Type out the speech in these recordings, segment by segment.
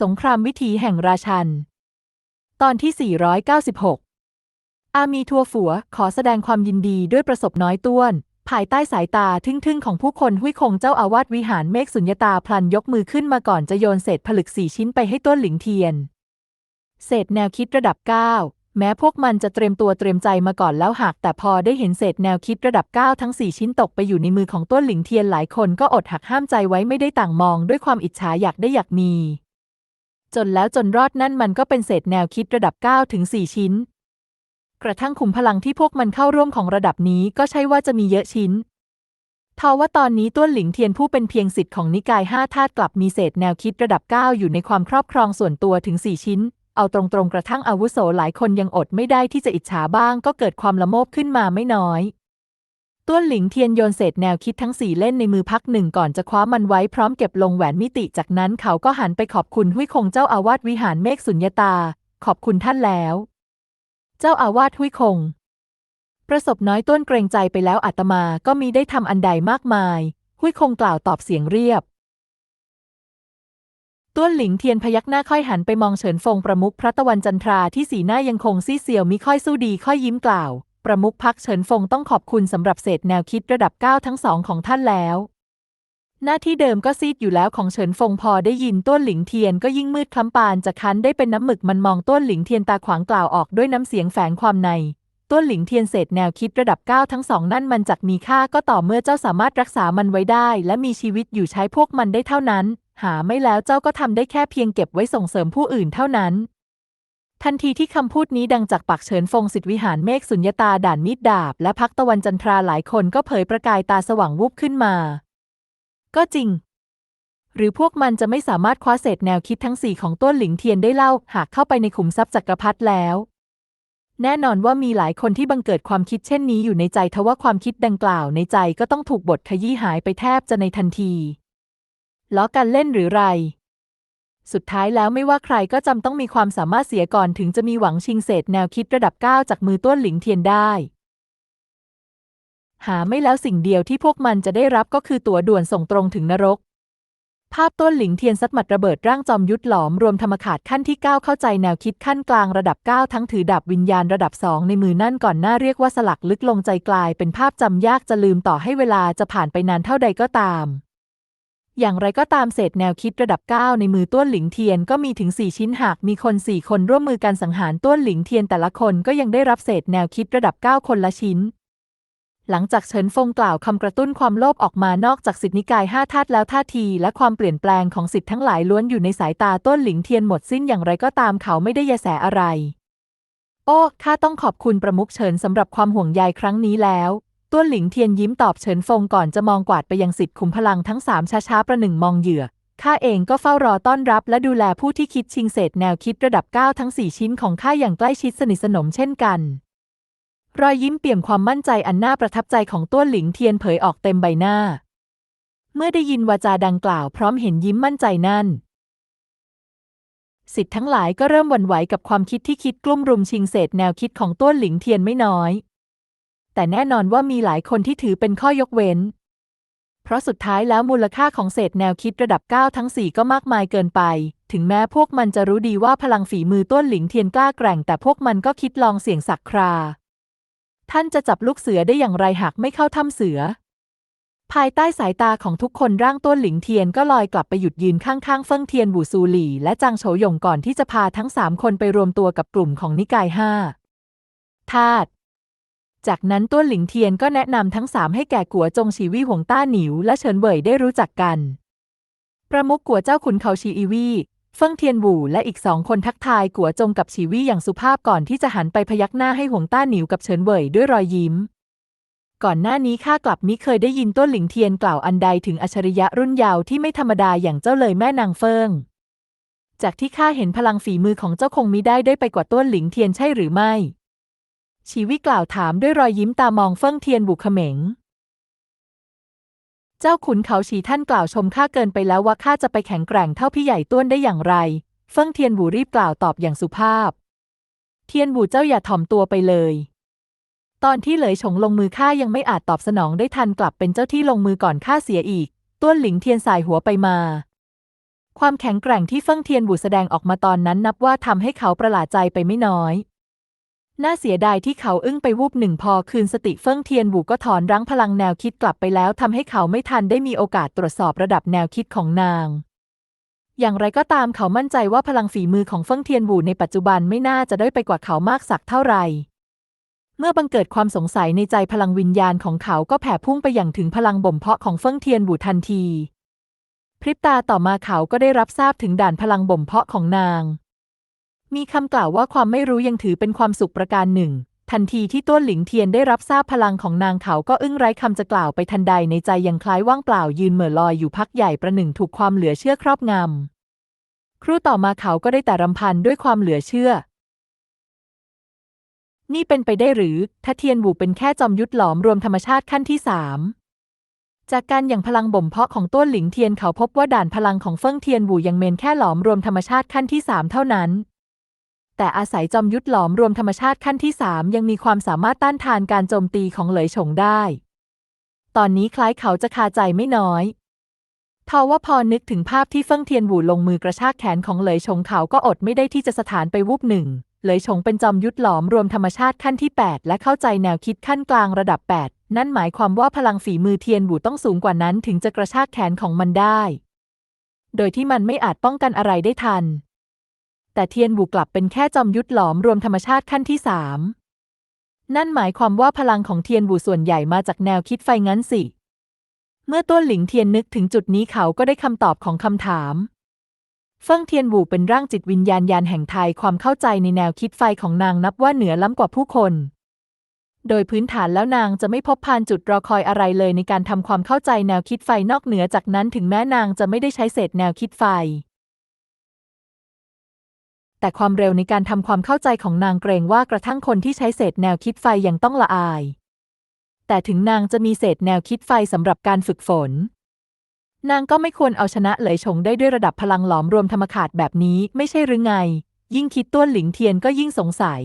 สงครามวิถีแห่งราชัน ตอนที่ 496 อามีทัวฝัวขอแสดงความยินดีด้วยประสบน้อยต้วน ภายใต้สายตาทึ่งๆ ของผู้คนหุยคงเจ้าอาวาสวิหารเมฆสุญญตาพลันยกมือขึ้นมาก่อนจะโยนเศษผลึกสี่ชิ้นไปให้ต้นหลิงเทียน เศษแนวคิดระดับ 9แม้พวกมันจะเตรียมตัวเตรียมใจมาก่อนแล้วหาก แต่พอได้เห็นเศษแนวคิดระดับ 9 ทั้ง 4 ชิ้นตกไปอยู่ในมือของต้นหลิงเทียนหลายคนก็อดหักห้ามใจไว้ไม่ได้ต่างมองด้วยความอิจฉาอยากได้อยากมี จนแล้วจนรอดนั่นมันก็เป็นเศษแนวคิดระดับ 9 ถึง 4 ชิ้น กระทั่งขุมพลังที่พวกมันเข้าร่วมของระดับนี้ก็ใช่ว่าจะมีเยอะชิ้นทว่าตอนนี้ต้วนหลิงเทียนผู้เป็นเพียงสิทธิ์ของนิกายห้าธาตุกลับมีเศษแนวคิดระดับ 9 อยู่ในความครอบครองส่วนตัวถึง 4 ชิ้น เอาตรงๆกระทั่งอาวุโสหลายคนยังอดไม่ได้ที่จะอิจฉาบ้าง ก็เกิดความละโมบขึ้นมาไม่น้อย ต้วนหลิงเทียนโยนเศษแนวคิดทั้งสี่เล่นในมือพักหนึ่งก่อนจะคว้ามันไว้พร้อมเก็บลงแหวนมิติจากนั้นเขาก็หันไปขอบคุณหุยคงเจ้าอาวาสวิหารเมฆสุญญาตา ขอบคุณท่านแล้ว เจ้าอาวาสหุยคง ประสบน้อยต้นเกรงใจไปแล้วอาตมาก็มีได้ทำอันใดมากมาย หุยคงกล่าวตอบเสียงเรียบต้วนหลิงเทียนพยักหน้าค่อยหันไปมองเฉินฟงประมุขพระตะวันจันทราที่สีหน้ายังคงซีเซียวมิค่อยสู้ดีค่อยยิ้มกล่าว ประมุขพักเฉินฟงต้องขอบคุณสำหรับเศษแนวคิดระดับ9ทั้งสองของท่านแล้ว หน้าที่เดิมก็ซีดอยู่แล้วของเฉินฟงพอได้ยินต้วนหลิงเทียนก็ยิ่งมืดคล้ำปานจะคันได้เป็นน้ำหมึกมันมองต้วนหลิงเทียนตาขวางกล่าวออกด้วยน้ำเสียงแฝงความในต้วนหลิงเทียนเศษแนวคิดระดับ9ทั้งสองนั่นมันจักมีค่าก็ต่อเมื่อเจ้าสามารถรักษามันไว้ได้ และมีชีวิตอยู่ใช้พวกมันได้เท่านั้น หาไม่แล้วเจ้าก็ทำได้แค่เพียงเก็บไว้ส่งเสริมผู้อื่นเท่านั้น ทันทีที่คำพูดนี้ดังจากปากเฉินฟงสิทธิวิหารเมฆสุญญาตาด่านมีดดาบ และพักตะวันจันทราหลายคนก็เผยประกายตาสว่างวูบขึ้นมา ก็จริง หรือพวกมันจะไม่สามารถคว้าเศษแนวคิดทั้งสี่ของต้นหลิงเทียนได้เล่า หากเข้าไปในขุมทรัพย์จักรพรรดิแล้ว แน่นอนว่ามีหลายคนที่บังเกิดความคิดเช่นนี้อยู่ในใจทว่าความคิดดังกล่าวในใจก็ต้องถูกบทขยี้หายไปแทบจะในทันทีล้อกันเล่นหรือไร สุดท้ายแล้วไม่ว่าใครก็จำต้องมีความสามารถเสียก่อนถึงจะมีหวังชิงเศษแนวคิดระดับ 9 จากมือต้วนหลิงเทียนได้ หาไม่แล้วสิ่งเดียวที่พวกมันจะได้รับก็คือตั๋วด่วนส่งตรงถึงนรก ภาพต้นหลิงเทียนซัดหมัดระเบิดร่างจอมยุทธหลอมรวมธรรมขาดขั้นที่ 9 เข้าใจแนวคิดขั้นกลางระดับ 9 ทั้งถือดาบวิญญาณระดับ2ในมือนั่นก่อนหน้าเรียกว่าสลักลึกลงใจกลายเป็นภาพจำยากจะลืมต่อให้เวลาจะผ่านไปนานเท่าใดก็ตาม อย่างไรก็ตามเศษแนวคิดระดับ 9 ในมือต้วนหลิงเทียนก็มีถึง 4 ชิ้นหากมีคน 4 คนร่วมมือกันสังหารต้วนหลิงเทียนแต่ละคนก็ยังได้รับเศษแนวคิดระดับ 9 คนละชิ้น หลังจากเฉินฟงกล่าวคำกระตุ้นความโลภออกมานอกจากสิทธินิกายห้าธาตุแล้วท่าทีและความเปลี่ยนแปลงของสิทธิ์ทั้งหลายล้วนอยู่ในสายตาต้นหลิงเทียนหมดสิ้นอย่างไรก็ตามเขาไม่ได้ยแสอะไร โอ้ข้าต้องขอบคุณประมุขเฉินสำหรับความห่วงใยครั้งนี้แล้ว ต้วนหลิงเทียนยิ้มตอบเฉินฟงก่อนจะมองกวาดไปยังสิทธิ์ขุมพลังทั้งสามช้าๆประหนึ่งมองเหยื่อข้าเองก็เฝ้ารอต้อนรับและดูแลผู้ที่คิดชิงเศษแนวคิดระดับ 9 ทั้ง 4 ชิ้นของข้าอย่างใกล้ชิดสนิทสนมเช่นกัน รอยยิ้มเปี่ยมความมั่นใจอันน่าประทับใจของต้วนหลิงเทียนเผยออกเต็มใบหน้า เมื่อได้ยินวาจาดังกล่าวพร้อมเห็นยิ้มมั่นใจนั่นสิทธิ์ทั้งหลายก็เริ่มหวั่นไหวกับความคิดที่คิดกลุ่มรุมชิงเศษแนวคิดของต้วนหลิงเทียนไม่น้อย แต่แน่นอนว่ามีหลายคนที่ถือเป็นข้อยกเว้น เพราะสุดท้ายแล้วมูลค่าของเศษแนวคิดระดับ 9 ทั้ง 4 ก็มากมายเกินไป ถึงแม้พวกมันจะรู้ดีว่าพลังฝีมือต้วนหลิงเทียนกล้าแกร่ง แต่พวกมันก็คิดลองเสี่ยงสักครา ท่านจะจับลูกเสือได้อย่างไรหากไม่เข้าถ้ำเสือ ภายใต้สายตาของทุกคนร่างต้นหลิงเทียนก็ลอยกลับไปหยุดยืนข้างๆเฟิงเทียนบูซูหลี่ และจางโฉหยงก่อนที่จะพาทั้งสามคนไปรวมตัวกับกลุ่มของนิกายห้าธาตุ จากนั้นต้วนหลิงเทียนก็แนะนำทั้งสามให้แก่กัวจงชีวี่หวงต้าหนิว และเฉินเว่ยได้รู้จักกัน ประมุขกัวเจ้าขุนเขาชีอีวี่เฟิงเทียนบู่และอีกสองคนทักทายกัวจงกับชีวี่อย่างสุภาพก่อนที่จะหันไปพยักหน้าให้หวงต้าหนิวกับเฉินเว่ยด้วยรอยยิ้ม ก่อนหน้านี้ข้ากลับมิเคยได้ยินต้นหลิงเทียนกล่าวอันใดถึงอัจฉริยะรุ่นเยาว์ที่ไม่ธรรมดาอย่างเจ้าเลยแม่นางเฟิง จากที่ข้าเห็นพลังฝีมือของเจ้าคงมิได้ได้ไปกว่าต้นหลิงเทียนใช่หรือไม่ ชีวิกล่าวถามด้วยรอยยิ้มตามองเฟิงเทียนบุเขม็ง เจ้าขุนเขาฉีท่านกล่าวชมข้าเกินไปแล้วว่าข้าจะไปแข็งแกร่งเท่าพี่ใหญ่ต้วนได้อย่างไร เฟิงเทียนบูรีบกล่าวตอบอย่างสุภาพ เทียนบูเจ้าอย่าถ่อมตัวไปเลย ตอนที่เหลยฉงลงมือข้ายังไม่อาจตอบสนองได้ทันกลับเป็นเจ้าที่ลงมือก่อนข้าเสียอีก ต้วนหลิงเทียนสายหัวไปมาความแข็งแกร่งที่เฟิ่งเทียนบูแสดงออกมาตอนนั้นนับว่าทำให้เขาประหลาดใจไปไม่น้อย น่าเสียดายที่เขาอึ้งไปวูบหนึ่งพอคืนสติเฟิ่งเทียนบูก็ถอนรั้งพลังแนวคิดกลับไปแล้วทำให้เขาไม่ทันได้มีโอกาสตรวจสอบระดับแนวคิดของนาง อย่างไรก็ตามเขามั่นใจว่าพลังฝีมือของเฟิ่งเทียนบูในปัจจุบันไม่น่าจะได้ไปกว่าเขามากสักเท่าไหร่เมื่อบังเกิดความสงสัยในใจพลังวิญญาณของเขาก็แผ่พุ่งไปอย่างถึงพลังบ่มเพาะของเฟิ่งเทียนบูทันที พริบตาต่อมาเขาก็ได้รับทราบถึงด่านพลังบ่มเพาะของนาง มีคำกล่าวว่าความไม่รู้ยังถือเป็นความสุขประการหนึ่ง ทันทีที่ต้วนหลิงเทียนได้รับทราบพลังของนางเขาก็อึ้งไร้คำจะกล่าวไปทันใดในใจยังคล้ายว่างเปล่ายืนเหม่อลอยอยู่พักใหญ่ประหนึ่งถูกความเหลือเชื่อครอบงำครู่ต่อมาเขาก็ได้แต่รำพันด้วยความเหลือเชื่อ นี่เป็นไปได้หรือถ้าเทียนบูเป็นแค่จอมยุทธหลอมรวมธรรมชาติขั้นที่สามจากการอย่างพลังบ่มเพาะของต้วนหลิงเทียนเขาพบว่าด่านพลังของเฟิ่งเทียนบูยังเมนแค่หลอมรวมธรรมชาติขั้นที่สามเท่านั้น แต่อาศัยจอมยุทธหลอมรวมธรรมชาติขั้นที่สามยังมีความสามารถต้านทานการโจมตีของเหลยฉงได้ ตอนนี้คล้ายเขาจะคาใจไม่น้อยทว่าพอนึกถึงภาพที่เฟิ่งเทียนบูลงมือกระชากแขนของเหลยฉงเขาก็อดไม่ได้ที่จะสถานไปวูบหนึ่ง เหลยฉงเป็นจอมยุทธหลอมรวมธรรมชาติขั้นที่ 8 และเข้าใจแนวคิดขั้นกลางระดับ 8 นั่นหมายความว่าพลังฝีมือเทียนบูต้องสูงกว่านั้นถึงจะกระชากแขนของมันได้ โดยที่มันไม่อาจป้องกันอะไรได้ทัน แต่เทียนบูกลับเป็นแค่จอมยุทธหลอมรวมธรรมชาติขั้นที่สามนั่นหมายความว่าพลังของเทียนบูส่วนใหญ่มาจากแนวคิดไฟงั้นสิ เมื่อต้นหลิงเทียนนึกถึงจุดนี้เขาก็ได้คำตอบของคำถามเฟิ่งเทียนบูเป็นร่างจิตวิญญาณยานแห่งไทยความเข้าใจในแนวคิดไฟของนางนับว่าเหนือล้ำกว่าผู้คน โดยพื้นฐานแล้วนางจะไม่พบพานจุดรอคอยอะไรเลยในการทำความเข้าใจแนวคิดไฟนอกเหนือจากนั้นถึงแม้นางจะไม่ได้ใช้เศษแนวคิดไฟ แต่ความเร็วในการทำความเข้าใจของนางเกรงว่ากระทั่งคนที่ใช้เศษแนวคิดไฟยังต้องละอาย แต่ถึงนางจะมีเศษแนวคิดไฟสำหรับการฝึกฝน นางก็ไม่ควรเอาชนะเหลยฉงได้ด้วยระดับพลังหลอมรวมธรรมขาดแบบนี้ไม่ใช่หรือไง ยิ่งคิดต้วนหลิงเทียนก็ยิ่งสงสัย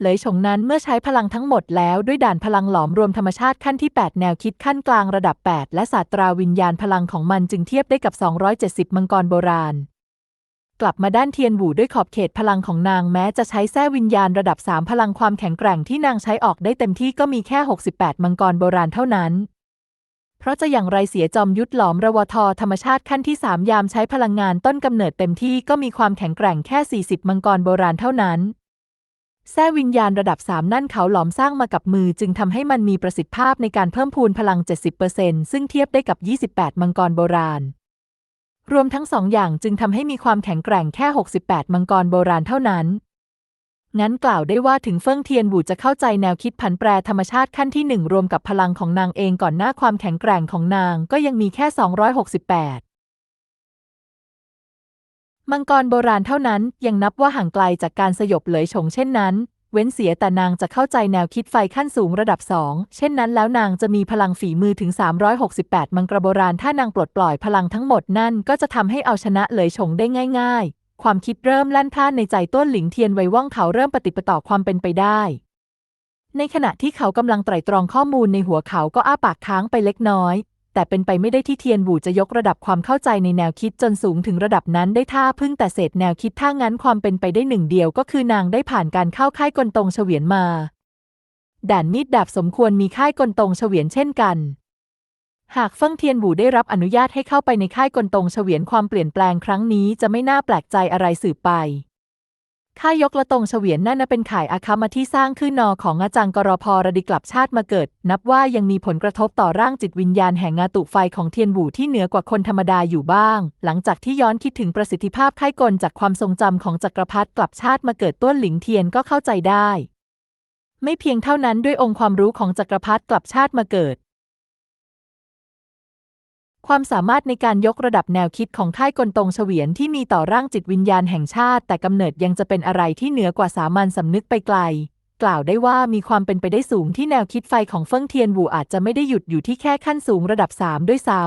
เหลยฉงนั้นเมื่อใช้พลังทั้งหมดแล้วด้วยด่านพลังหลอมรวมธรรมชาติขั้นที่ 8 แนวคิดขั้นกลางระดับ 8 และศาสตราวิญญาณพลังของมันจึงเทียบได้กับ 270 มังกรโบราณ กลับมาด้านเทียนบูด้วยขอบเขตพลังของนางแม้จะใช้แท้วิญญาณระดับ 3 พลังความแข็งแกร่งที่นางใช้ออกได้เต็มที่ก็มีแค่ 68 มังกรโบราณเท่านั้น เพราะจะอย่างไรเสียจอมยุทธหลอมระวทธรรมชาติขั้นที่ 3 ยามใช้พลังงานต้นกำเนิดเต็มที่ก็มีความแข็งแกร่งแค่ 40 มังกรโบราณเท่านั้นแท้วิญญาณระดับ 3 นั่นเขาหลอมสร้างมากับมือจึงทำให้มันมีประสิทธิภาพในการเพิ่มพูนพลัง 70%ซึ่งเทียบได้กับ 28 มังกรโบราณ รวมทั้งสองอย่างจึงทำให้มีความแข็งแกร่งแค่ 68 มังกรโบราณเท่านั้น งั้นกล่าวได้ว่าถึงเฟิ่งเทียนบูจะเข้าใจแนวคิดผันแปรธรรมชาติขั้นที่หนึ่งรวมกับพลังของนางเองก่อนหน้าความแข็งแกร่งของนางก็ยังมีแค่ 268 มังกรโบราณเท่านั้นยังนับว่าห่างไกลจากการสยบเหลยฉงเช่นนั้น เว้นเสียแต่นางจะเข้าใจแนวคิดไฟขั้นสูงระดับสองเช่นนั้นแล้วนางจะมีพลังฝีมือถึง 368 มังกรโบราณ ถ้านางปลดปล่อยพลังทั้งหมดนั่นก็จะทำให้เอาชนะเหลยฉงได้ง่าย ๆ ความคิดเริ่มลั่นพล่านในใจต้นหลิงเทียนไว้ว่องเขาเริ่มปฏิปต่อความเป็นไปได้ ในขณะที่เขากำลังไตร่ตรองข้อมูลในหัวเขาก็อ้าปากค้างไปเล็กน้อย แต่เป็นไปไม่ได้ที่เทียนบูจะยกระดับความเข้าใจในแนวคิดจนสูงถึงระดับนั้นได้ท่าพึ่งแต่เศษแนวคิดถ้างั้นความเป็นไปได้หนึ่งเดียวก็คือนางได้ผ่านการเข้าค่ายกลตรงเฉวียนมา ด่านมีดดาบสมควรมีค่ายกลตรงเฉวียนเช่นกัน หากเฟิ่งเทียนบูได้รับอนุญาตให้เข้าไปในค่ายกลตรงเฉวียนความเปลี่ยนแปลงครั้งนี้จะไม่น่าแปลกใจอะไรสืบไป ค่ายยกละตงเฉวียนนั่นนะเป็นข่ายอาคามาที่สร้างขึ้นนอของอาจารย์กรพระดิกลับชาติมาเกิด นับว่ายังมีผลกระทบต่อร่างจิตวิญญาณแห่งงาตุไฟของเทียนบูที่เหนือกว่าคนธรรมดาอยู่บ้าง หลังจากที่ย้อนคิดถึงประสิทธิภาพค่กลจากความทรงจำของจักรพรรดิกลับชาติมาเกิดต้นหลิงเทียนก็เข้าใจได้ ไม่เพียงเท่านั้นด้วยองค์ความรู้ของจักรพรรดิกลับชาติมาเกิด ความสามารถในการยกระดับแนวคิดของค่ายกลตงเฉวียนที่มีต่อร่างจิตวิญญาณแห่งชาติ แต่กำเนิดยังจะเป็นอะไรที่เหนือกว่าสามัญสำนึกไปไกล กล่าวได้ว่ามีความเป็นไปได้สูงที่แนวคิดไฟของเฟิ่งเทียนบูอาจจะไม่ได้หยุดอยู่ที่แค่ขั้นสูงระดับสามด้วยซ้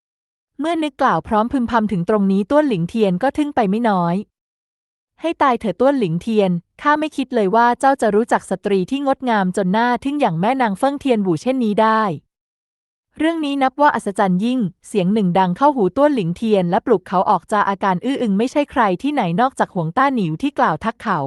ำเมื่อนึกกล่าวพร้อมพึมพำถึงตรงนี้ต้วนหลิงเทียนก็ทึ่งไปไม่น้อย ให้ตายเถอะต้วนหลิงเทียนข้าไม่คิดเลยว่าเจ้าจะรู้จักสตรีที่งดงามจนหน้าทึ่งอย่างแม่นางเฟิ่งเทียนบูเช่นนี้ได้ เรื่องนี้นับว่าอัศจรรย์ยิ่ง เสียงหนึ่งดังเข้าหูต้วนหลิงเทียนและปลุกเขาออกจากอาการอื้ออึงไม่ใช่ใครที่ไหนนอกจากหวงต้าหนิวที่กล่าวทักเขา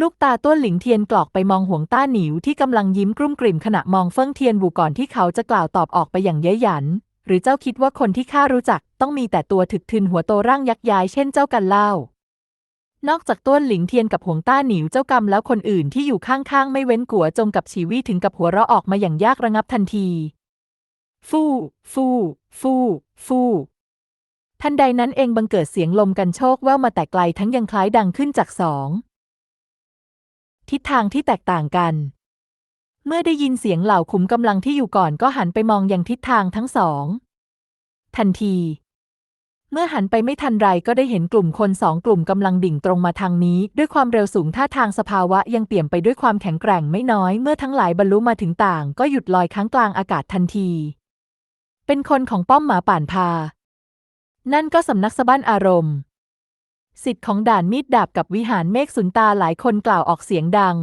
ลูกตาต้วนหลิงเทียนกรอกไปมองหวงต้าหนิวที่กำลังยิ้มกรุ่มกริ่มขณะมองเฟิ่งเทียนบูก่อนที่เขาจะกล่าวตอบออกไปอย่างเย้ยหยัน หรือเจ้าคิดว่าคนที่ข้ารู้จัก ต้องมีแต่ตัวถึกทึนหัวโตร่างยักษ์ย้ายเช่นเจ้ากันเล่านอกจากต้วนหลิงเทียนกับหวงต้าหนิวเจ้ากรรมแล้วคนอื่นที่อยู่ข้างๆ ไม่เว้นกัวจงกับชีวีถึงกับหัวเราะออกมาอย่างยากระงับทันที ฟู่ฟู่ฟู่ฟู่ทันใดนั้นเองบังเกิดเสียงลมกันโชกแว่วมาแต่ไกลทั้งยังคล้ายดังขึ้นจากสอง ทิศทางที่แตกต่างกัน เมื่อได้ยินเสียงเหล่าขุมกำลังที่อยู่ก่อนก็หันไปมองยังทิศทางทั้งสอง ทันที เมื่อหันไปไม่ทันไรก็ได้เห็นกลุ่มคนสองกลุ่มกำลังดิ่งตรงมาทางนี้ ด้วยความเร็วสูงท่าทางสภาวะยังเปี่ยมไปด้วยความแข็งแกร่งไม่น้อย เมื่อทั้งหลายบรรลุมาถึงต่าง ก็หยุดลอยค้างกลางอากาศทันที เป็นคนของป้อมหมาป่านพา นั่นก็สำนักสะบ้านอารมณ์ สิทธิ์ของด่านมีดดาบกับวิหารเมฆสุนตาหลายคนกล่าวออกเสียงดัง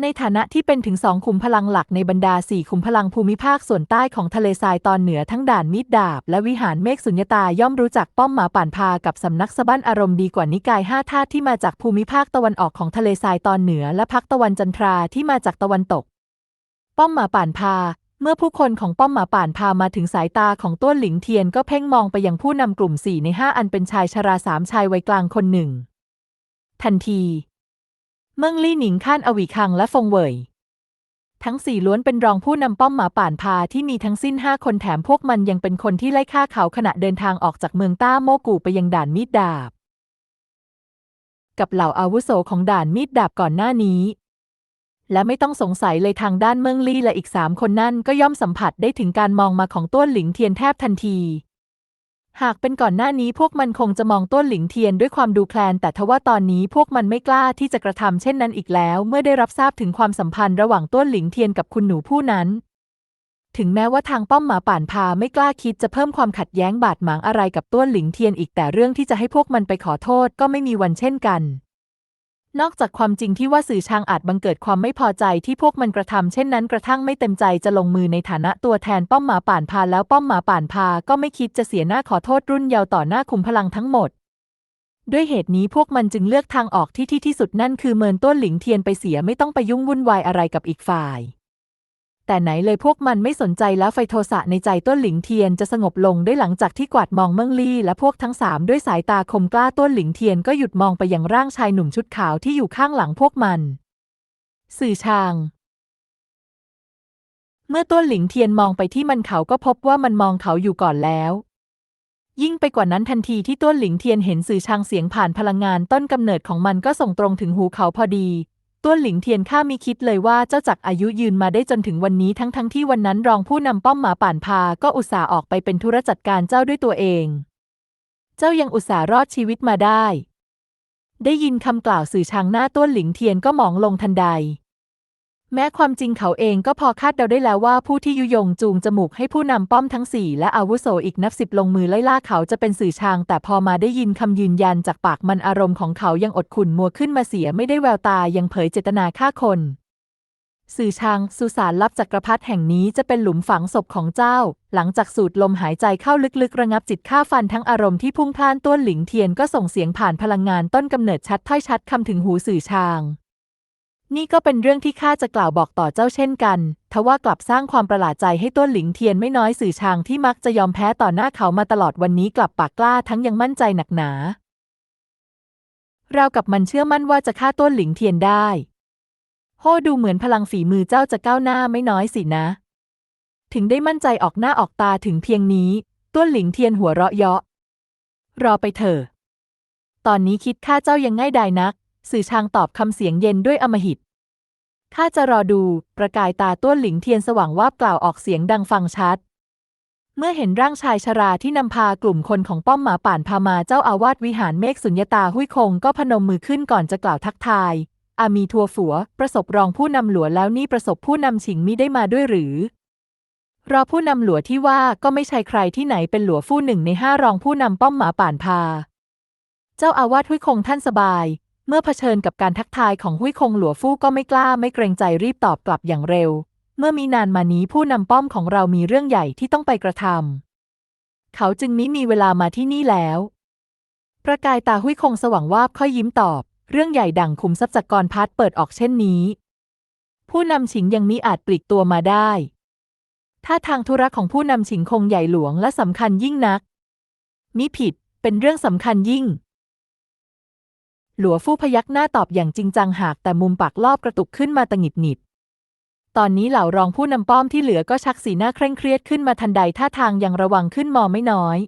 ในฐานะที่เป็นถึงสองขุมพลังหลักในบรรดาสี่ขุมพลังภูมิภาคส่วนใต้ของทะเลทรายตอนเหนือทั้งด่านมีดดาบ และวิหารเมฆสุญญตาย่อมรู้จักป้อมหมาป่านพากับสำนักสะบ้านอารมณ์ดีกว่านิกายห้าธาตุที่มาจากภูมิภาคตะวันออกของทะเลทรายตอนเหนือ และพักตะวันจันทราที่มาจากตะวันตกป้อมหมาป่านพา เมื่อผู้คนของป้อมหมาป่านพามาถึงสายตาของต้วนหลิงเทียนก็เพ่งมองไปยังผู้นำกลุ่มสี่ในห้าอันเป็นชายชราสามชายวัยกลางคนหนึ่ง ทันที เมิ่งลี่หนิงข้านอวีคังและฟงเวยทั้งสี่ล้วนเป็นรองผู้นำป้อมหมาป่านพาที่มีทั้งสิ้นห้าคนแถมพวกมันยังเป็นคนที่ไล่ฆ่าเขาขณะเดินทางออกจากเมืองต้าโมกูไปยังด่านมีดดาบ กับเหล่าอาวุโสของด่านมีดดาบก่อนหน้านี้ และไม่ต้องสงสัยเลยทางด้านเมืองลี่และอีกสามคนนั่นก็ย่อมสัมผัสได้ถึงการมองมาของต้วนหลิงเทียนแทบทันที หากเป็นก่อนหน้านี้พวกมันคงจะมองต้นหลิงเทียนด้วยความดูแคลน แต่ทว่าตอนนี้พวกมันไม่กล้าที่จะกระทำเช่นนั้นอีกแล้ว เมื่อได้รับทราบถึงความสัมพันธ์ระหว่างต้นหลิงเทียนกับคุณหนูผู้นั้น ถึงแม้ว่าทางป้อมหมาป่านพาไม่กล้าคิดจะเพิ่มความขัดแย้งบาดหมางอะไรกับต้นหลิงเทียนอีกแต่เรื่องที่จะให้พวกมันไปขอโทษก็ไม่มีวันเช่นกัน นอกจากความจริงที่ว่าสื่อชางอาจบังเกิดความไม่พอใจที่พวกมันกระทำเช่นนั้นกระทั่งไม่เต็มใจจะลงมือในฐานะตัวแทนป้อมหมาป่านพาแล้วป้อมหมาป่านพาก็ไม่คิดจะเสียหน้าขอโทษรุ่นเยาว์ต่อหน้าคุมพลังทั้งหมด ด้วยเหตุนี้พวกมันจึงเลือกทางออกที่ที่ที่สุดนั่นคือเมินต้นหลิงเทียนไปเสียไม่ต้องไปยุ่งวุ่นวายอะไรกับอีกฝ่าย แต่ไหนเลยพวกมันไม่สนใจแล้วไฟโทสะในใจต้นหลิงเทียนจะสงบลงได้หลังจากที่กวาดมองเมิ่งลี่และพวกทั้งสามด้วยสายตาคมกล้าต้นหลิงเทียนก็หยุดมองไปยังร่างชายหนุ่มชุดขาวที่อยู่ข้างหลังพวกมัน สื่อชาง เมื่อต้นหลิงเทียนมองไปที่มันเขาก็พบว่ามันมองเขาอยู่ก่อนแล้ว ยิ่งไปกว่านั้นทันทีที่ต้นหลิงเทียนเห็นสื่อชางเสียงผ่านพลังงานต้นกำเนิดของมันก็ส่งตรงถึงหูเขาพอดี ต้วนหลิงเทียนข้ามีคิดเลยว่าเจ้าจักอายุยืนมาได้จนถึงวันนี้ทั้งทั้งที่วันนั้นรองผู้นำป้อมหมาป่านพา ก็อุตส่าห์ออกไปเป็นธุรจัดการเจ้าด้วยตัวเอง เจ้ายังอุตส่าห์รอดชีวิตมาได้ ได้ยินคำกล่าวสื่อชางหน้าต้วนหลิงเทียนก็หมองลงทันใด แม้ความจริงเขาเองก็พอคาดเดาได้แล้วว่าผู้ที่ยุยงจูงจมูกให้ผู้นำป้อมทั้งสี่และอาวุโสอีกนับสิบลงมือไล่ล่าเขาจะเป็นสื่อชาง แต่พอมาได้ยินคำยืนยันจากปากมันอารมณ์ของเขายังอดขุ่นมัวขึ้นมาเสียไม่ได้แววตายังเผยเจตนาฆ่าคน สื่อชาง สุสานลับจักรพรรดิแห่งนี้จะเป็นหลุมฝังศพของเจ้า หลังจากสูดลมหายใจเข้าลึกๆ ระงับจิตฆ่าฟันทั้งอารมณ์ที่พุ่งพล่านต้วนหลิงเทียนก็ส่งเสียงผ่านพลังงานต้นกำเนิดชัดถ้อยชัดคำถึงหูสื่อชาง นี่ก็เป็นเรื่องที่ข้าจะกล่าวบอกต่อเจ้าเช่นกัน ทว่ากลับสร้างความประหลาดใจให้ต้นหลิงเทียนไม่น้อยสื่อชางที่มักจะยอมแพ้ต่อหน้าเขามาตลอดวันนี้กลับปากกล้าทั้งยังมั่นใจหนักหนา เรากับมันเชื่อมั่นว่าจะฆ่าต้นหลิงเทียนได้โฮดูเหมือนพลังฝีมือเจ้าจะก้าวหน้าไม่น้อยสินะ ถึงได้มั่นใจออกหน้าออกตาถึงเพียงนี้ต้นหลิงเทียนหัวเราะเยาะ รอไปเถอะ ตอนนี้คิดข้าเจ้ายังง่ายดายนัก สื่อชางตอบคำเสียงเย็นด้วยอมหิตข้าจะรอดู ประกายตาต้วนหลิงเทียนสว่างวาบกล่าวออกเสียงดังฟังชัด เมื่อเห็นร่างชายชราที่นำพากลุ่มคนของป้อมหมาป่านพามาเจ้าอาวาสวิหารเมฆสุญญตาหุ้ยคงก็พนมมือขึ้นก่อนจะกล่าวทักทาย อามีทัวฝัว ประสบรองผู้นำหลวแล้วนี่ประสบผู้นำฉิงมิได้มาด้วยหรือ รอผู้นำหลัวที่ว่าก็ไม่ใช่ใครที่ไหนเป็นหลัวฟู่หนึ่งในห้ารองผู้นำป้อมหมาป่านพา เจ้าอาวาสหุ้ยคงท่านสบาย เมื่อเผชิญกับการทักทายของหุ้ยคงหลัวฟู่ก็ไม่กล้าไม่เกรงใจรีบตอบกลับอย่างเร็ว เมื่อมีนานมานี้ผู้นำป้อมของเรามีเรื่องใหญ่ที่ต้องไปกระทำเขาจึงมิมีเวลามาที่นี่แล้ว ประกายตาหุ้ยคงสว่างวาบค่อยยิ้มตอบ เรื่องใหญ่ดังคุมทรัพย์จักรพัดเปิดออกเช่นนี้ ผู้นำฉิงยังมิอาจปลีกตัวมาได้ถ้าทางธุระของผู้นำฉิงคงใหญ่หลวงและสำคัญยิ่งนัก มิผิดเป็นเรื่องสำคัญยิ่ง หลัวฟู่พยักหน้าตอบอย่างจริงจังหากแต่มุมปากลอบกระตุกขึ้นมาตะหงิดหงิดตอนนี้เหล่ารองผู้นำป้อมที่เหลือก็ชักสีหน้าเคร่งเครียดขึ้นมาทันใดท่าทางยังระวังขึ้นมอไม่น้อย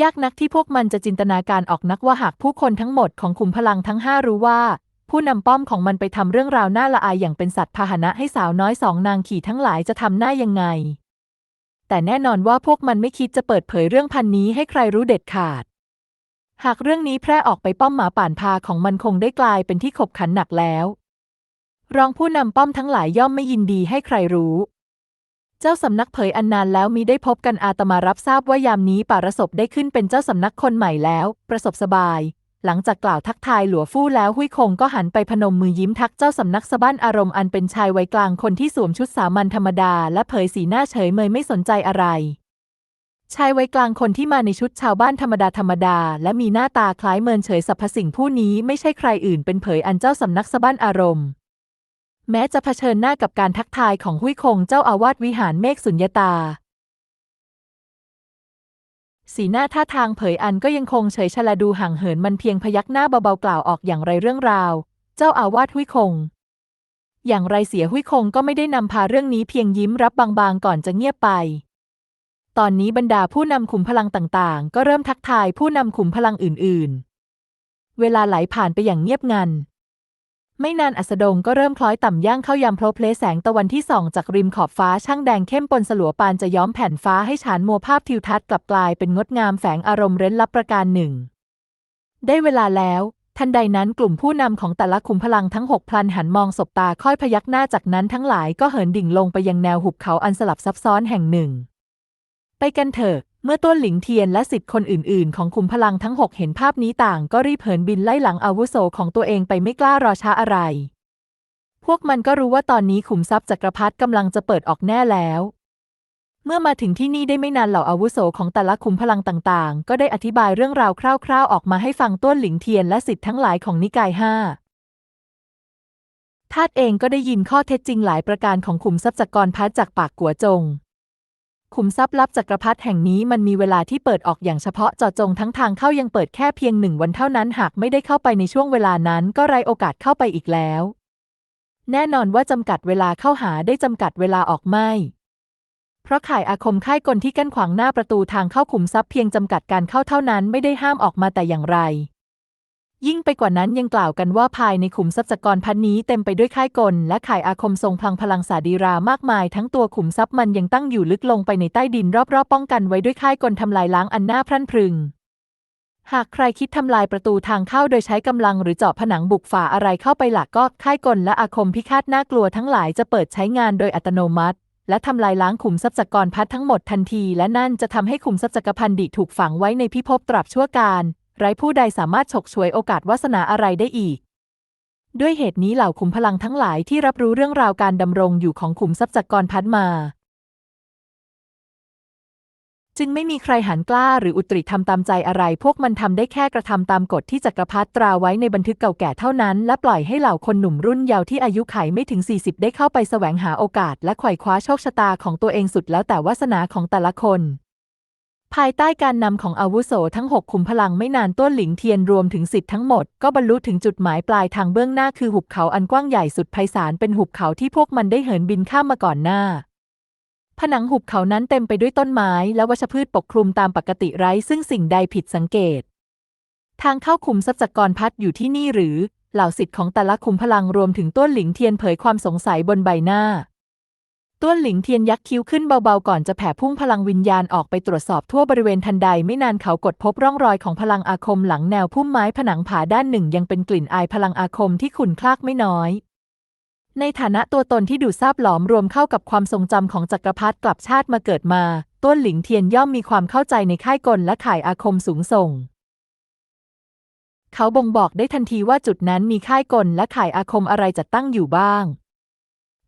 ยากนักที่พวกมันจะจินตนาการออกนักว่าหากผู้คนทั้งหมดของขุมพลังทั้งห้ารู้ว่า ผู้นำป้อมของมันไปทำเรื่องราวน่าละอายอย่างเป็นสัตว์พาหนะให้สาวน้อยสองนางขี่ทั้งหลายจะทำหน้ายังไง แต่แน่นอนว่าพวกมันไม่คิดจะเปิดเผยเรื่องพันนี้ให้ใครรู้เด็ดขาด หากเรื่องนี้แพร่ออกไปป้อมหมาป่านพาของมันคงได้กลายเป็นที่ขบขันหนักแล้ว รองผู้นำป้อมทั้งหลายย่อมไม่ยินดีให้ใครรู้ เจ้าสำนักเผยอันนานแล้วมีได้พบกันอาตมารับทราบว่ายามนี้ป่ารสบได้ขึ้นเป็นเจ้าสำนักคนใหม่แล้ว ประสบสบาย หลังจากกล่าวทักทายหลัวฟู่แล้วหุยคงก็หันไปพนมมือยิ้มทักเจ้าสำนักสะบ้านอารมณ์อันเป็นชายวัยกลางคนที่สวมชุดสามัญธรรมดาและเผยสีหน้าเฉยเมยไม่สนใจอะไร ชายวัยกลางคนที่มาในชุดชาวบ้านธรรมดาธรรมดา และมีหน้าตาคล้ายเมินเฉยสรรพสิ่งผู้นี้ไม่ใช่ใครอื่นเป็นเผยอันเจ้าสำนักสะบ้านอารมณ์ แม้จะเผชิญหน้ากับการทักทายของหุยคงเจ้าอาวาสวิหารเมฆสุญญาตา สีหน้าท่าทางเผยอันก็ยังคงเฉยชะละดูห่างเหินมันเพียงพยักหน้าเบาๆกล่าวออกอย่างไรเรื่องราว เจ้าอาวาสหุยคง อย่างไรเสียหุยคงก็ไม่ได้นำพาเรื่องนี้เพียงยิ้มรับบางๆก่อนจะเงียบไป ตอนนี้บรรดาผู้นำขุมพลังต่างๆ ก็เริ่มทักทายผู้นำขุมพลังอื่นๆ เวลาไหลผ่านไปอย่างเงียบงัน ไม่นานอัสดงก็เริ่มคล้อยต่ำย่างเข้ายามโพลเพลแสงตะวันที่ส่องจากริมขอบฟ้าช่างแดงเข้มปนสลัวปานจะย้อมแผ่นฟ้าให้ฉานมัวภาพทิวทัศน์กลับกลายเป็นงดงามแฝงอารมณ์เร้นลับประการหนึ่ง ได้เวลาแล้วทันใดนั้นกลุ่มผู้นำของแต่ละขุมพลังทั้งหกพลันหันมองสบตาค่อยพยักหน้าจากนั้นทั้งหลายก็เหินดิ่งลงไปยังแนวหุบเขาอันสลับซับซ้อนแห่งหนึ่ง ไปกันเถอะ เมื่อต้นหลิงเทียนและสิทธิ์คนอื่นๆ ของขุมพลังทั้งหกเห็นภาพนี้ต่าง ก็รีบเหินบินไล่หลังอาวุโสของตัวเองไปไม่กล้ารอช้าอะไร พวกมันก็รู้ว่าตอนนี้ขุมทรัพย์จักรพรรดิกำลังจะเปิดออกแน่แล้ว เมื่อมาถึงที่นี่ได้ไม่นานเหล่าอาวุโสของแต่ละขุมพลังต่างๆ ก็ได้อธิบายเรื่องราวคร่าว ๆ ออกมาให้ฟังต้นหลิงเทียนและสิทธิ์ทั้งหลายของนิกายห้าทาตเองก็ได้ยินข้อเท็จจริงหลายประการของขุมทรัพย์จักรพัดจากปากกัวจง ขุมทรัพย์ลับจักรพรรดิแห่งนี้มันมีเวลาที่เปิดออกอย่างเฉพาะเจาะจงทั้งทางเข้ายังเปิดแค่เพียงหนึ่งวันเท่านั้นหากไม่ได้เข้าไปในช่วงเวลานั้นก็ไรโอกาสเข้าไปอีกแล้ว แน่นอนว่าจำกัดเวลาเข้าหาได้จำกัดเวลาออกไม่ เพราะข่ายอาคมค่ายกลที่กั้นขวางหน้าประตูทางเข้าขุมทรัพย์เพียงจำกัดการเข้าเท่านั้นไม่ได้ห้ามออกมาแต่อย่างไร ยิ่งไปกว่านั้นยังกล่าวกันว่าภายในขุมทรัพย์จักรพันนี้เต็มไปด้วยค่ายกล และข่ายอาคมทรงพลังพลังสาดีรามากมาย ทั้งตัวขุมทรัพย์มันยังตั้งอยู่ลึกลงไปในใต้ดินรอบๆ ป้องกันไว้ด้วยค่ายกลทำลายล้างอันน่าพรั่นพรึง หากใครคิดทำลายประตูทางเข้าโดยใช้กำลังหรือเจาะผนังบุกฝ่าอะไรเข้าไปหลักก็ค่ายกลและอาคมพิฆาตน่ากลัวทั้งหลายจะเปิดใช้งานโดยอัตโนมัติและทำลายล้างขุมทรัพย์จักรพัดทั้งหมดทันที และนั่นจะทำให้ขุมทรัพย์จักรพันดิถูกฝังไว้ในพิภพตราบชั่วการ ไร้ผู้ใดสามารถฉกฉวยโอกาสวาสนาอะไรได้อีก ด้วยเหตุนี้เหล่าขุมพลังทั้งหลายที่รับรู้เรื่องราวการดำรงอยู่ของขุมทรัพย์จักรพัดมา จึงไม่มีใครหันกล้าหรืออุตริทำตามใจอะไร พวกมันทำได้แค่กระทำตามกฎที่จักรพรรดิตราไว้ในบันทึกเก่าแก่เท่านั้น และปล่อยให้เหล่าคนหนุ่มรุ่นเยาว์ที่อายุไขไม่ถึง 40 ได้เข้าไปแสวงหาโอกาส และไขว่คว้าโชคชะตาของตัวเองสุดแล้วแต่วาสนาของแต่ละคน ภายใต้การนำของอาวุโสทั้งหกขุมพลังไม่นานต้นหลิงเทียนรวมถึงสิทธิ์ทั้งหมด ก็บรรลุถึงจุดหมายปลายทางเบื้องหน้าคือหุบเขาอันกว้างใหญ่สุดไพศาลเป็นหุบเขาที่พวกมันได้เหินบินข้ามมาก่อนหน้า ผนังหุบเขานั้นเต็มไปด้วยต้นไม้และวัชพืชปกคลุมตามปกติไร้ ซึ่งสิ่งใดผิดสังเกต ทางเข้าขุมทรัพย์จักรพัดอยู่ที่นี่หรือเหล่าสิทธิ์ของแต่ละขุมพลังรวมถึงต้นหลิงเทียนเผยความสงสัยบนใบหน้า ต้นหลิงเทียนยักคิ้วขึ้นเบาๆก่อนจะแผ่พุ่งพลังวิญญาณออกไปตรวจสอบทั่วบริเวณทันใดไม่นานเขากดพบร่องรอยของพลังอาคมหลังแนวพุ่มไม้ผนังผาด้านหนึ่งยังเป็นกลิ่นอายพลังอาคมที่ขุ่นคลากไม่น้อย ในฐานะตัวตนที่ดูดซาบหลอมรวมเข้ากับความทรงจำของจักรพรรดิกลับชาติมาเกิดมา ต้นหลิงเทียนย่อมมีความเข้าใจในค่ายกลและข่ายอาคมสูงส่งเขาบ่งบอกได้ทันทีว่าจุดนั้นมีค่ายกลและข่ายอาคมอะไรจัดตั้งอยู่บ้าง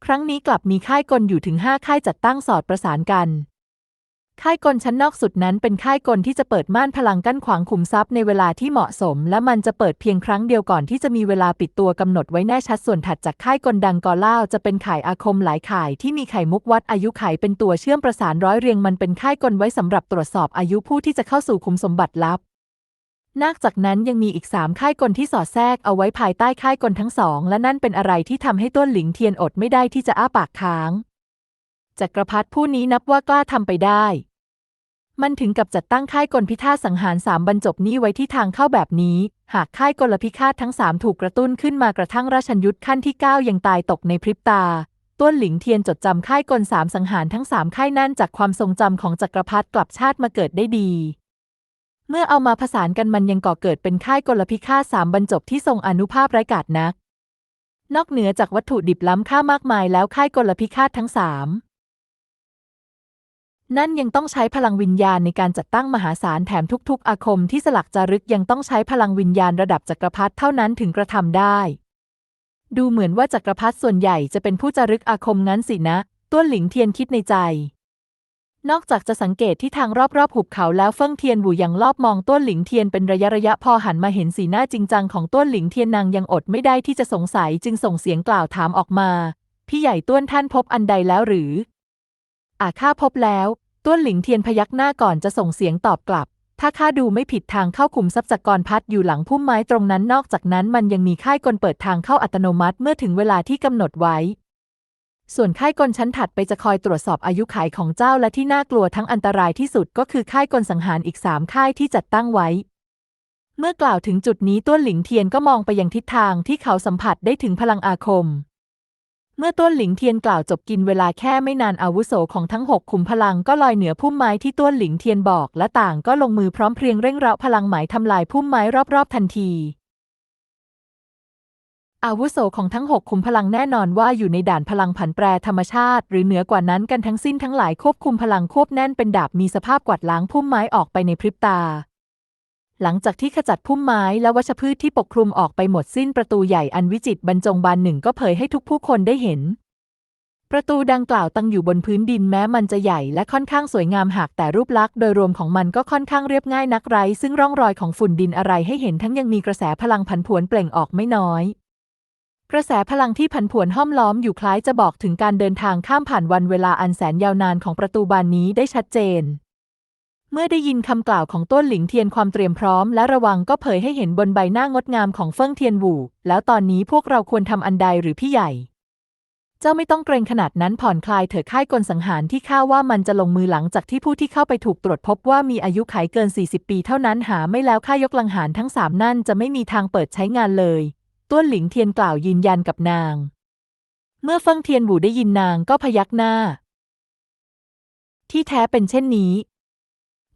ครั้งนี้กลับมีค่ายกลอยู่ถึงห้าค่ายจัดตั้งสอดประสานกัน ค่ายกลชั้นนอกสุดนั้นเป็นค่ายกลที่จะเปิดม่านพลังกั้นขวางขุมทรัพย์ในเวลาที่เหมาะสม และมันจะเปิดเพียงครั้งเดียวก่อนที่จะมีเวลาปิดตัวกำหนดไว้แน่ชัดส่วนถัดจากค่ายกลดังกอล่าจะเป็นข่ายอาคมหลายข่ายที่มีไข่มุกวัดอายุไข่เป็นตัวเชื่อมประสานร้อยเรียงมันเป็นค่ายกลไว้สำหรับตรวจสอบอายุผู้ที่จะเข้าสู่คุมสมบัติลับ นอกจากนั้นยังมีอีกสามค่ายกลที่สอดแทรกเอาไว้ภายใต้ค่ายกลทั้งสอง และนั่นเป็นอะไรที่ทำให้ต้นหลิงเทียนอดไม่ได้ที่จะอ้าปากค้างจักรพรรดิผู้นี้นับว่ากล้าทำไปได้ มันถึงกับจัดตั้งค่ายกลพิฆาตสังหารสามบรรจบนี้ไว้ที่ทางเข้าแบบนี้ หากค่ายกลพิฆาตทั้งสามถูกกระตุ้นขึ้นมากระทั่งราชันยุทธขั้นที่เก้ายังตายตกในพริบตาต้วนหลิงเทียนจดจำค่ายกลสามสังหารทั้งสามค่ายนั่นจากความทรงจำของจักรพรรดิกลับชาติมาเกิดได้ดี เมื่อเอามาผสานกันมันยังก่อเกิดเป็นค่ายกลพิฆาตสามบรรจบที่ทรงอนุภาพไร้กาจนัก นอกเหนือจากวัตถุดิบล้ำค่ามากมายแล้วค่ายกลพิฆาตทั้งสามนั่นยังต้องใช้พลังวิญญาณในการจัดตั้งมหาศาลแถมทุกๆ อาคมที่สลักจารึกยังต้องใช้พลังวิญญาณระดับจักรพรรดิเท่านั้นถึงกระทำได้ ดูเหมือนว่าจักรพรรดิส่วนใหญ่จะเป็นผู้จารึกอาคมงั้นสินะ ต้วนหลิงเทียนคิดในใจ นอกจากจะสังเกตที่ทางรอบๆหุบเขาแล้วเฟิ่งเทียนหูยังรอบมองต้วนหลิงเทียนเป็นระยะระยะพอหันมาเห็นสีหน้าจริงจังของต้วนหลิงเทียนนางยังอดไม่ได้ที่จะสงสัยจึงส่งเสียงกล่าวถามออกมา พี่ใหญ่ต้วนท่านพบอันใดแล้วหรือ อาข้าพบแล้ว ต้วนหลิงเทียนพยักหน้าก่อนจะส่งเสียงตอบกลับ ถ้าข้าดูไม่ผิดทางเข้าขุมทรัพย์จักรพัดอยู่หลังพุ่มไม้ตรงนั้นนอกจากนั้นมันยังมีค่ายกลเปิดทางเข้าอัตโนมัติเมื่อถึงเวลาที่กำหนดไว้ ส่วนค่ายกลชั้นถัดไปจะคอยตรวจสอบอายุขัยของเจ้าและที่น่ากลัวทั้งอันตรายที่สุดก็คือค่ายกลสังหารอีกสามค่ายที่จัดตั้งไว้ เมื่อกล่าวถึงจุดนี้ต้วนหลิงเทียนก็มองไปยังทิศทางที่เขาสัมผัสได้ถึงพลังอาคม เมื่อต้นหลิงเทียนกล่าวจบกินเวลาแค่ไม่นานอาวุโสของทั้งหกขุมพลังก็ลอยเหนือพุ่มไม้ที่ต้นหลิงเทียนบอก และต่างก็ลงมือพร้อมเพรียงเร่งเร้าพลังหมายทำลายพุ่มไม้รอบๆทันที อาวุโสของทั้งหกขุมพลังแน่นอนว่าอยู่ในด่านพลังผันแปรธรรมชาติ หรือเหนือกว่านั้นกันทั้งสิ้นทั้งหลายควบคุมพลังควบแน่นเป็นดาบมีสภาพกวาดล้างพุ่มไม้ออกไปในพริบตา หลังจากที่ขจัดพุ่มไม้และวัชพืชที่ปกคลุมออกไปหมดสิ้นประตูใหญ่อันวิจิตรบรรจงบานหนึ่งก็เผยให้ทุกผู้คนได้เห็น ประตูดังกล่าวตั้งอยู่บนพื้นดินแม้มันจะใหญ่และค่อนข้างสวยงามหากแต่รูปลักษณ์โดยรวมของมันก็ค่อนข้างเรียบง่ายนักไร้ซึ่งร่องรอยของฝุ่นดินอะไรให้เห็นทั้งยังมีกระแสพลังผันผวนเปล่งออกไม่น้อย กระแสพลังที่ผันผวนห้อมล้อมอยู่คล้ายจะบอกถึงการเดินทางข้ามผ่านวันเวลาอันแสนยาวนานของประตูบานนี้ได้ชัดเจน เมื่อได้ยินคำกล่าวของต้นหลิงเทียนความเตรียมพร้อมและระวังก็เผยให้เห็นบนใบหน้างดงามของเฟิ่งเทียนหวูแล้วตอนนี้พวกเราควรทำอันใดหรือพี่ใหญ่ เจ้าไม่ต้องเกรงขนาดนั้นผ่อนคลายเถิดค่ายกลสังหารที่ข้าว่ามันจะลงมือหลังจากที่ผู้ที่เข้าไปถูกตรวจพบว่ามีอายุขัยเกิน 40 ปีเท่านั้นหาไม่แล้วค่ายกลังหารทั้งสามนั่นจะไม่มีทางเปิดใช้งานเลย ต้วนหลิงเทียนกล่าวยืนยันกับนาง เมื่อเฟิงเทียนหวูได้ยินนางก็พยักหน้า ที่แท้เป็นเช่นนี้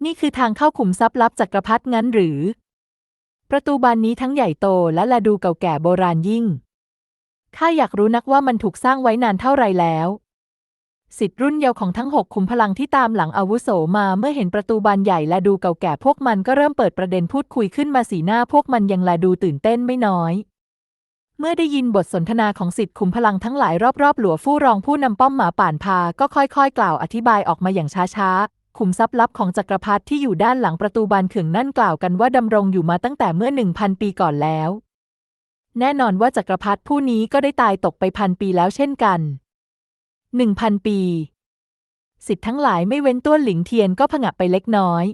นี่คือทางเข้าขุมทรัพย์ลับจักรพรรดิงั้นหรือ ประตูบานนี้ทั้งใหญ่โตและแลดูเก่าแก่โบราณยิ่งข้าอยากรู้นักว่ามันถูกสร้างไว้นานเท่าไรแล้วสิทธิ์รุ่นเยาว์ของทั้งหกขุมพลังที่ตามหลังอาวุโสมาเมื่อเห็นประตูบานใหญ่และดูเก่าแก่พวกมันก็เริ่มเปิดประเด็นพูดคุยขึ้นมาสีหน้าพวกมันยังแลดูตื่นเต้นไม่น้อย เมื่อได้ยินบทสนทนาของสิทธิ์ขุมพลังทั้งหลายรอบๆ หลัวฟู่รองผู้นำป้อมหมาป่านพา ก็ค่อยๆ กล่าวอธิบายออกมาอย่างช้าๆ ขุมทรัพย์ลับของจักรพรรดิที่อยู่ด้านหลังประตูบานเขื่งนั่นกล่าวกันว่าดำรงอยู่มาตั้งแต่เมื่อหนึ่งพันปีก่อนแล้ว แน่นอนว่าจักรพรรดิผู้นี้ก็ได้ตายตกไปพันปีแล้วเช่นกันหนึ่งพันปี สิทธิ์ทั้งหลายไม่เว้นต้วหลิงเทียนก็ผงะไปเล็กน้อย